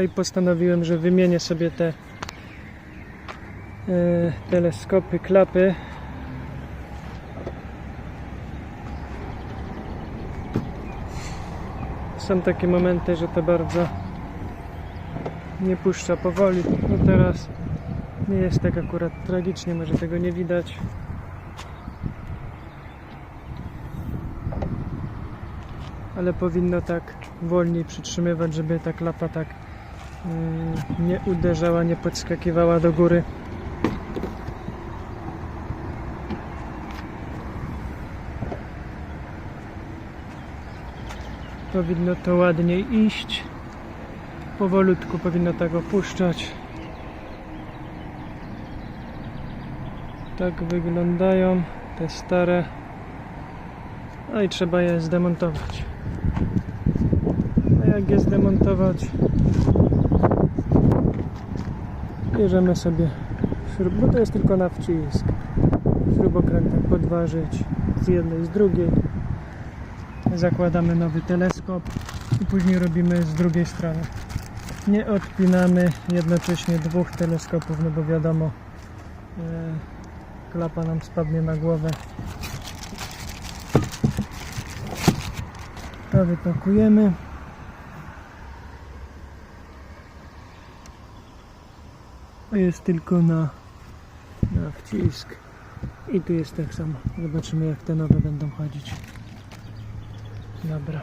i postanowiłem, że wymienię sobie te e, teleskopy, klapy. Są takie momenty, że to bardzo nie puszcza powoli. No teraz nie jest tak akurat tragicznie, może tego nie widać. Ale powinno tak wolniej przytrzymywać, żeby ta klapa tak nie uderzała, nie podskakiwała do góry. Powinno to ładniej iść. Powolutku powinno tak opuszczać. Tak wyglądają te stare. No i trzeba je zdemontować. A jak je zdemontować? Bierzemy sobie śrub, bo to jest tylko na wcisk. Śrubokrętem podważyć z jednej, z drugiej. Zakładamy nowy teleskop i później robimy z drugiej strony. Nie odpinamy jednocześnie dwóch teleskopów, no bo wiadomo, e, klapa nam spadnie na głowę. To wypakujemy. To jest tylko na, na wcisk. I tu jest tak samo. Zobaczymy jak te nowe będą chodzić. Dobra.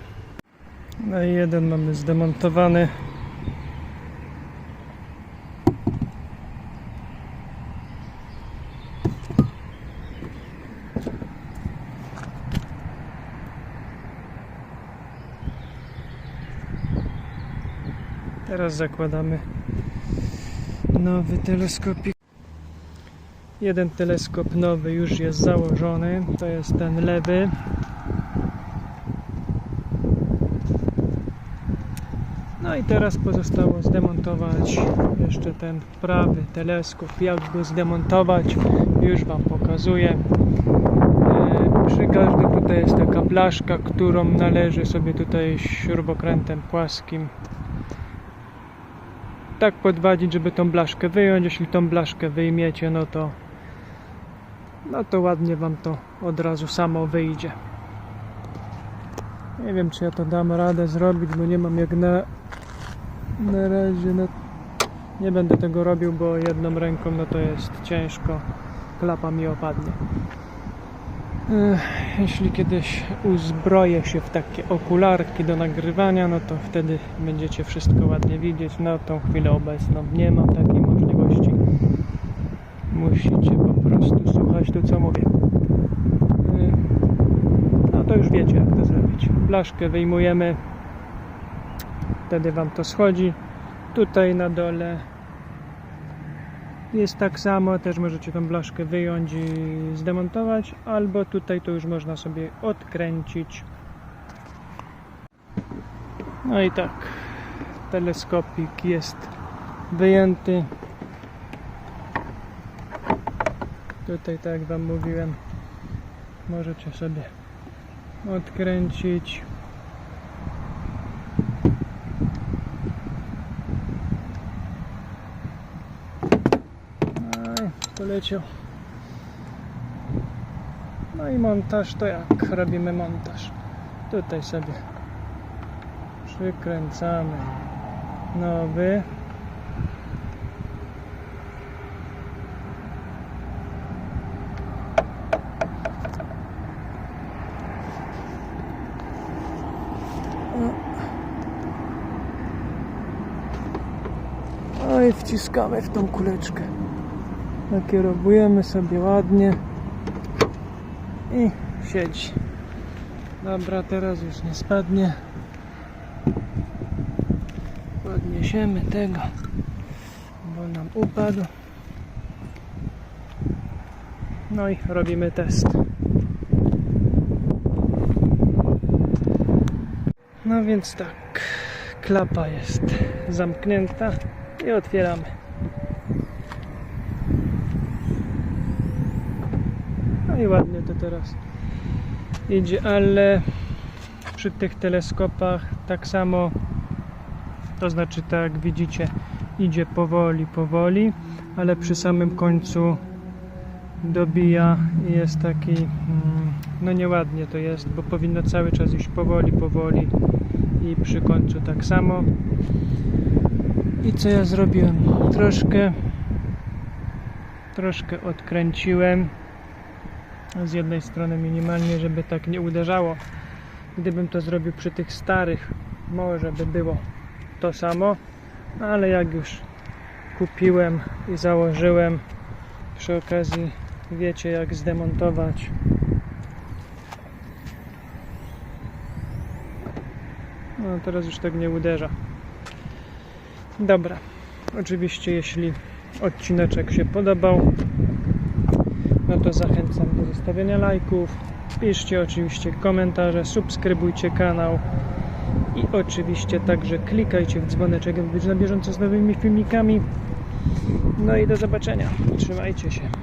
No i jeden mamy zdemontowany. Teraz zakładamy nowy teleskopik. Jeden teleskop nowy już jest założony. To jest ten lewy. No i teraz pozostało zdemontować jeszcze ten prawy teleskop. Jak go zdemontować, już Wam pokazuję. E, Przy każdym tutaj jest taka blaszka, którą należy sobie tutaj śrubokrętem płaskim tak podwadzić, żeby tą blaszkę wyjąć. Jeśli tą blaszkę wyjmiecie, no to no to ładnie Wam to od razu samo wyjdzie. Nie wiem, czy ja to dam radę zrobić, bo nie mam jak na, na razie. No, nie będę tego robił, bo jedną ręką no to jest ciężko. Klapa mi opadnie. Jeśli kiedyś uzbroję się w takie okularki do nagrywania, no to wtedy będziecie wszystko ładnie widzieć. Na tą chwilę obecną nie mam takiej możliwości. Musicie po prostu słuchać to, co mówię. No to już wiecie, jak to zrobić. Blaszkę wyjmujemy, wtedy Wam to schodzi. Tutaj na dole jest tak samo, też możecie tą blaszkę wyjąć i zdemontować, albo tutaj to już można sobie odkręcić. No i tak, teleskopik jest wyjęty. Tutaj, tak jak Wam mówiłem, możecie sobie odkręcić. Poleciał. No i montaż to jak robimy montaż? Tutaj sobie przykręcamy nowy. No i wciskamy w tą kuleczkę. Nakierowujemy sobie ładnie i siedzi. Dobra, teraz już nie spadnie. Podniesiemy tego, bo nam upadł. No i robimy test. No więc tak, klapa jest zamknięta i otwieramy. I ładnie to teraz idzie, ale przy tych teleskopach tak samo To znaczy, tak jak widzicie, idzie powoli, powoli, ale przy samym końcu dobija i jest taki, mm, no nieładnie to jest, bo powinno cały czas iść powoli, powoli i przy końcu tak samo. I co ja zrobiłem? Troszkę, troszkę odkręciłem z jednej strony minimalnie, żeby tak nie uderzało. Gdybym to zrobił przy tych starych, może by było to samo, ale jak już kupiłem i założyłem, przy okazji wiecie jak zdemontować. No teraz już tak nie uderza. Dobra, oczywiście jeśli odcineczek się podobał, to zachęcam do zostawienia lajków. Piszcie oczywiście komentarze, subskrybujcie kanał i oczywiście także klikajcie w dzwoneczek, aby być na bieżąco z nowymi filmikami. No i do zobaczenia. Trzymajcie się.